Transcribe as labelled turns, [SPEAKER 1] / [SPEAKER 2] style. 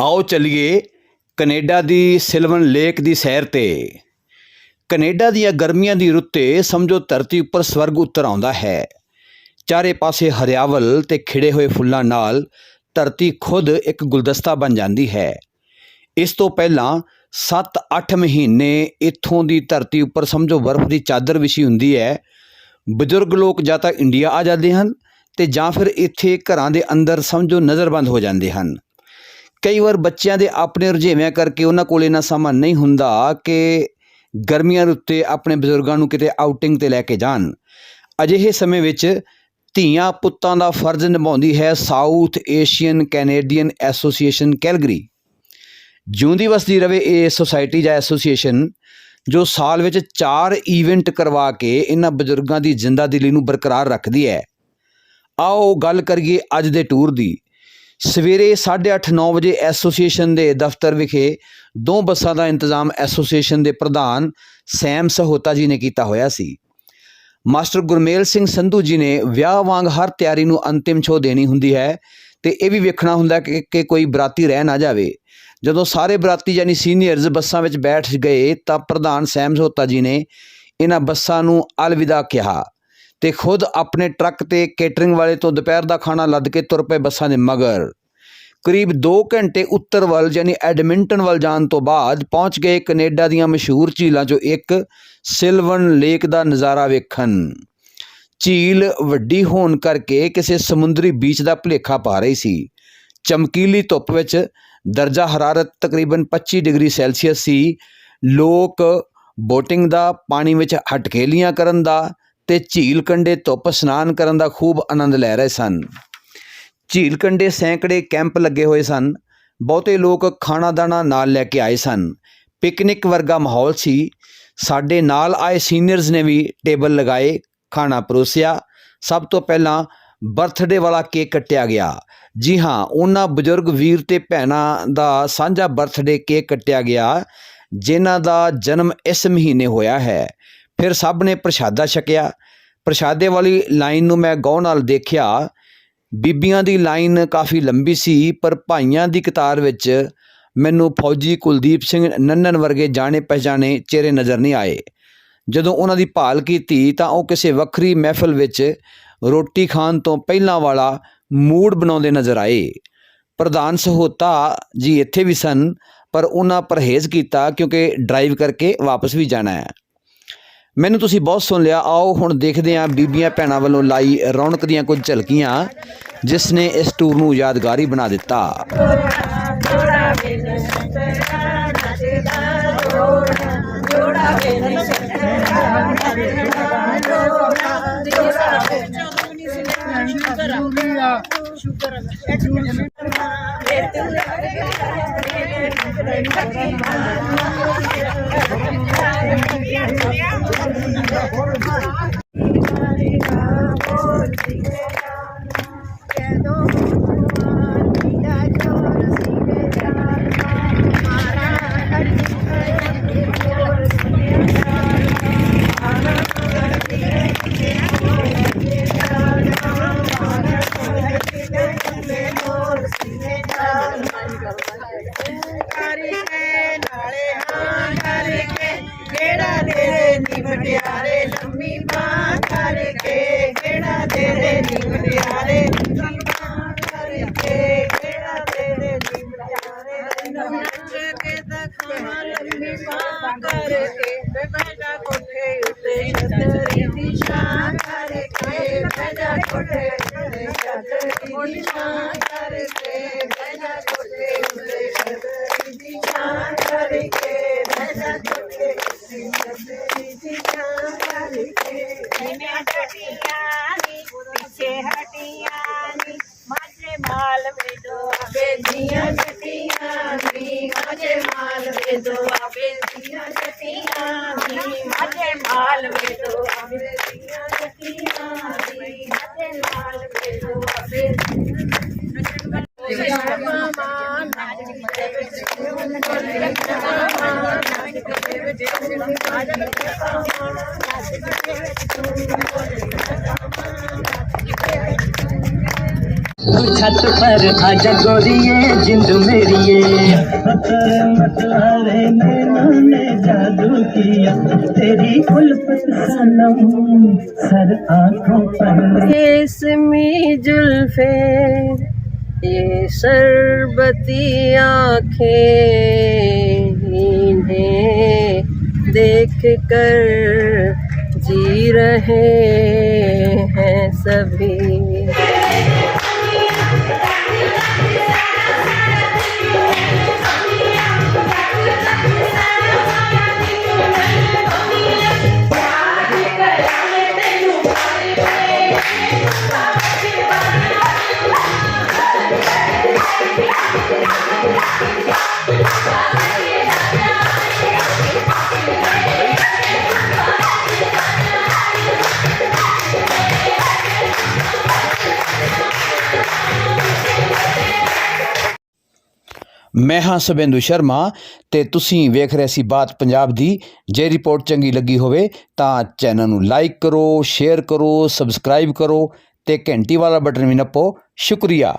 [SPEAKER 1] ਆਓ ਚੱਲੀਏ ਕੈਨੇਡਾ ਦੀ ਸਿਲਵਨ ਲੇਕ ਦੀ ਸੈਰ ਤੇ। ਕੈਨੇਡਾ ਦੀਆਂ ਗਰਮੀਆਂ ਦੀ ਰੁੱਤੇ ਸਮਝੋ ਧਰਤੀ ਉੱਪਰ ਸਵਰਗ ਉਤਰ ਆਉਂਦਾ ਹੈ। ਚਾਰੇ ਪਾਸੇ ਹਰਿਆਵਲ ਤੇ ਖਿੜੇ ਹੋਏ ਫੁੱਲਾਂ ਨਾਲ ਧਰਤੀ ਖੁਦ ਇੱਕ ਗੁਲਦਸਤਾ ਬਣ ਜਾਂਦੀ ਹੈ। ਇਸ ਤੋਂ ਪਹਿਲਾਂ 7-8 ਮਹੀਨੇ ਇੱਥੋਂ ਦੀ ਧਰਤੀ ਉੱਪਰ ਸਮਝੋ ਬਰਫ਼ ਦੀ ਚਾਦਰ ਵਿਛੀ ਹੁੰਦੀ ਹੈ। ਬਜ਼ੁਰਗ ਲੋਕ ਜਾਂ ਤਾਂ ਇੰਡੀਆ ਆ ਜਾਂਦੇ ਹਨ ਤੇ ਜਾਂ ਫਿਰ ਇੱਥੇ ਘਰਾਂ ਦੇ ਅੰਦਰ ਸਮਝੋ ਨਜ਼ਰਬੰਦ ਹੋ ਜਾਂਦੇ ਹਨ। ਕਈ ਵਾਰ ਬੱਚਿਆਂ ਦੇ ਆਪਣੇ ਰੁਝੇਵਿਆਂ ਕਰਕੇ ਉਹਨਾਂ ਕੋਲ ਇੰਨਾ ਸਮਾਂ ਨਹੀਂ ਹੁੰਦਾ ਕਿ ਗਰਮੀਆਂ ਦੇ ਉੱਤੇ ਆਪਣੇ ਬਜ਼ੁਰਗਾਂ ਨੂੰ ਕਿਤੇ ਆਊਟਿੰਗ ਤੇ ਲੈ ਕੇ ਜਾਣ। ਅਜਿਹੇ ਸਮੇਂ ਵਿੱਚ ਧੀਆਂ ਪੁੱਤਾਂ ਦਾ ਫਰਜ਼ ਨਿਭਾਉਂਦੀ ਹੈ South Asian Canadian Association Calgary ਜਿਉਂਦੀ ਵਸਦੀ ਰਵੇ ਇਹ ਸੁਸਾਇਟੀ ਜਾਂ ਐਸੋਸੀਏਸ਼ਨ ਜੋ ਸਾਲ ਵਿੱਚ 4 ਇਵੈਂਟ ਕਰਵਾ ਕੇ ਇਹਨਾਂ ਬਜ਼ੁਰਗਾਂ ਦੀ ਜ਼ਿੰਦਾ ਦਿਲੀ ਨੂੰ ਬਰਕਰਾਰ ਰੱਖਦੀ ਹੈ। ਆਓ ਗੱਲ ਕਰੀਏ ਅੱਜ ਦੇ ਟੂਰ ਦੀ। ਸਵੇਰੇ 8:30-9 ਵਜੇ ਐਸੋਸੀਏਸ਼ਨ ਦੇ ਦਫ਼ਤਰ ਵਿਖੇ ਦੋ ਬੱਸਾਂ ਦਾ ਇੰਤਜ਼ਾਮ ਐਸੋਸੀਏਸ਼ਨ ਦੇ ਪ੍ਰਧਾਨ ਸੈਮ ਸਹੋਤਾ ਜੀ ਨੇ ਕੀਤਾ ਹੋਇਆ ਸੀ। ਮਾਸਟਰ ਗੁਰਮੇਲ ਸਿੰਘ ਸੰਧੂ ਜੀ ਨੇ ਵਿਆਹ ਵਾਂਗ ਹਰ ਤਿਆਰੀ ਨੂੰ ਅੰਤਿਮ ਛੋਹ ਦੇਣੀ ਹੁੰਦੀ ਹੈ ਤੇ ਇਹ ਵੀ ਵੇਖਣਾ ਹੁੰਦਾ ਕਿ ਕਿ ਕੋਈ ਬਰਾਤੀ ਰਹਿ ਨਾ ਜਾਵੇ। ਜਦੋਂ ਸਾਰੇ ਬਰਾਤੀ ਯਾਨੀ ਸੀਨੀਅਰਜ਼ ਬੱਸਾਂ ਵਿੱਚ ਬੈਠ ਗਏ ਤਾਂ ਪ੍ਰਧਾਨ ਸੈਮ ਸਹੋਤਾ ਜੀ ਨੇ ਇਹਨਾਂ ਬੱਸਾਂ ਨੂੰ ਅਲਵਿਦਾ ਕਿਹਾ। ਤੇ ਖੁਦ ਆਪਣੇ ਟਰੱਕ ਤੇ ਕੇਟਰਿੰਗ ਵਾਲੇ ਤੋਂ ਦੁਪਹਿਰ ਦਾ ਖਾਣਾ ਲੱਦ ਕੇ ਤੁਰ ਪਏ ਬੱਸਾਂ ਦੇ ਮਗਰ। ਕਰੀਬ 2 ਘੰਟੇ ਉੱਤਰ ਵੱਲ ਯਾਨੀ ਐਡਮਿੰਟਨ ਵੱਲ ਜਾਣ ਤੋਂ ਬਾਅਦ ਪਹੁੰਚ ਗਏ ਕੈਨੇਡਾ ਦੀਆਂ ਮਸ਼ਹੂਰ ਝੀਲਾਂ 'ਚੋਂ ਇੱਕ ਸਿਲਵਨ ਲੇਕ ਦਾ ਨਜ਼ਾਰਾ ਵੇਖਣ। ਝੀਲ ਵੱਡੀ ਹੋਣ ਕਰਕੇ ਕਿਸੇ ਸਮੁੰਦਰੀ ਬੀਚ ਦਾ ਭੁਲੇਖਾ ਪਾ ਰਹੀ ਸੀ। ਚਮਕੀਲੀ ਧੁੱਪ ਵਿੱਚ ਦਰਜਾ ਹਰਾਰਤ ਤਕਰੀਬਨ 25 ਡਿਗਰੀ ਸੈਲਸੀਅਸ ਸੀ। ਲੋਕ ਬੋਟਿੰਗ ਦਾ, ਪਾਣੀ ਵਿੱਚ ਹਟਕੇਲੀਆਂ ਕਰਨ ਦਾ ਤੇ ਝੀਲ ਕੰਢੇ ਧੁੱਪ ਇਸ਼ਨਾਨ ਕਰਨ ਦਾ ਖੂਬ ਆਨੰਦ ਲੈ ਰਹੇ ਸਨ। ਝੀਲ ਕੰਡੇ ਸੈਂਕੜੇ ਕੈਂਪ ਲੱਗੇ ਹੋਏ ਸਨ। ਬਹੁਤੇ ਲੋਕ ਖਾਣਾ ਦਾਣਾ ਨਾਲ ਲੈ ਕੇ ਆਏ ਸਨ। ਪਿਕਨਿਕ ਵਰਗਾ ਮਾਹੌਲ ਸੀ। ਸਾਡੇ ਨਾਲ ਆਏ ਸੀਨੀਅਰਸ ਨੇ ਵੀ ਟੇਬਲ ਲਗਾਏ, ਖਾਣਾ ਪਰੋਸਿਆ। ਸਭ ਤੋਂ ਪਹਿਲਾਂ ਬਰਥਡੇ ਵਾਲਾ ਕੇਕ ਕੱਟਿਆ ਗਿਆ। ਜੀ ਹਾਂ, ਉਹਨਾਂ ਬਜ਼ੁਰਗ ਵੀਰ ਤੇ ਭੈਣਾਂ ਦਾ ਸਾਂਝਾ ਬਰਥਡੇ ਕੇਕ ਕੱਟਿਆ ਗਿਆ, ਜਿਨ੍ਹਾਂ ਦਾ ਜਨਮ ਇਸ ਮਹੀਨੇ ਹੋਇਆ ਹੈ। ਫਿਰ ਸਭ ਨੇ ਪ੍ਰਸ਼ਾਦਾ ਛਕਿਆ। ਪ੍ਰਸ਼ਾਦੇ ਵਾਲੀ ਲਾਈਨ ਨੂੰ ਮੈਂ ਗੌਰ ਨਾਲ ਦੇਖਿਆ, ਬੀਬੀਆਂ ਦੀ ਲਾਈਨ ਕਾਫੀ ਲੰਬੀ ਸੀ, ਪਰ ਭਾਈਆਂ ਦੀ ਕਤਾਰ ਵਿੱਚ ਮੈਨੂੰ ਫੌਜੀ ਕੁਲਦੀਪ ਸਿੰਘ ਨੰਨਨ ਵਰਗੇ ਜਾਣੇ ਪਹਿਚਾਣੇ ਚਿਹਰੇ ਨਜ਼ਰ ਨਹੀਂ ਆਏ। ਜਦੋਂ ਉਹਨਾਂ ਦੀ ਭਾਲ ਕੀਤੀ ਤਾਂ ਉਹ ਕਿਸੇ ਵੱਖਰੀ ਮਹਿਫਲ ਵਿੱਚ ਰੋਟੀ ਖਾਣ ਤੋਂ ਪਹਿਲਾਂ ਵਾਲਾ ਮੂਡ ਬਣਾਉਂਦੇ ਨਜ਼ਰ ਆਏ। ਪ੍ਰਧਾਨ ਸਹੋਤਾ ਜੀ ਇੱਥੇ ਵੀ ਸਨ, ਪਰ ਉਹਨਾਂ ਪਰਹੇਜ਼ ਕੀਤਾ ਕਿਉਂਕਿ ਡਰਾਈਵ ਕਰਕੇ ਵਾਪਸ ਵੀ ਜਾਣਾ ਹੈ। ਮੈਨੂੰ ਤੁਸੀਂ ਬਹੁਤ ਸੁਣ ਲਿਆ। ਆਓ ਹੁਣ ਦੇਖਦੇ ਹਾਂ ਬੀਬੀਆਂ ਭੈਣਾਂ ਵੱਲੋਂ ਲਾਈ ਰੌਣਕ ਦੀਆਂ ਕੁਝ ਝਲਕੀਆਂ, ਜਿਸ ਨੇ ਇਸ ਟੂਰ ਨੂੰ ਯਾਦਗਾਰੀ ਬਣਾ ਦਿੱਤਾ।
[SPEAKER 2] ਕਰਕੇ ਬਾਹ ਕਰਕੇ ਕਿਹੜਾ ਤੇਰੇ ਨੀ ਮਟਿਆਰੇ ਲੰਮੀ ਬਾਂਹ ਕਰਕੇ ਕਿਹੜਾ ਤੇਰੇ ਨੀ ਮਟਿਆਰੇ ਨੱਚ ਕੇ ਦਿਖਾਵਾਂ ਲੰਮੀ ਬਾਹ ਕਰਕੇ ਵੇ ਬੈਠਾ ਕੋਠੇ ਉੱਤੇ ਛਤਰੀ ਦੀ ਛਾਂ ਕਰਕੇ ਬੈਠਾ ਮਾਲ ਵੇ ਦੋ ਆਵੇ ਦੀਆਂ ਟਟੀਆਂ ਨੀ ਮਾਝੇ ਮਾਲ ਵੇ ਦੋ ਆਵੇ ਦੀਆਂ ਟਟੀਆਂ ਨੀ ਮਾਝੇ ਮਾਲ ਵੇ ਦੋ ਆਵੇ ਦੀਆਂ ਟਟੀਆਂ
[SPEAKER 3] छत पर आजा गोरिए जिंद मेरिए तेरे मतवारे नैनों ने जादू किया तेरी उल्फत सनम सर आंखों पर
[SPEAKER 2] रेशमी जुल्फे ये शरबती आंखें इन्हें देख कर जी रहे हैं सभी
[SPEAKER 1] ਮੈਂ ਹਾਂ ਸਬਿੰਦੂ ਸ਼ਰਮਾ ਤੇ ਤੁਸੀਂ ਵੇਖ ਰਹੇ ਸੀ ਬਾਤ ਪੰਜਾਬ ਦੀ। ਜੇ ਰਿਪੋਰਟ ਚੰਗੀ ਲੱਗੀ ਹੋਵੇ ਤਾਂ ਚੈਨਲ ਨੂੰ ਲਾਈਕ ਕਰੋ, ਸ਼ੇਅਰ ਕਰੋ, ਸਬਸਕ੍ਰਾਈਬ ਕਰੋ ਤੇ ਘੰਟੀ ਵਾਲਾ ਬਟਨ ਵੀ ਨੱਪੋ। ਸ਼ੁਕਰੀਆ।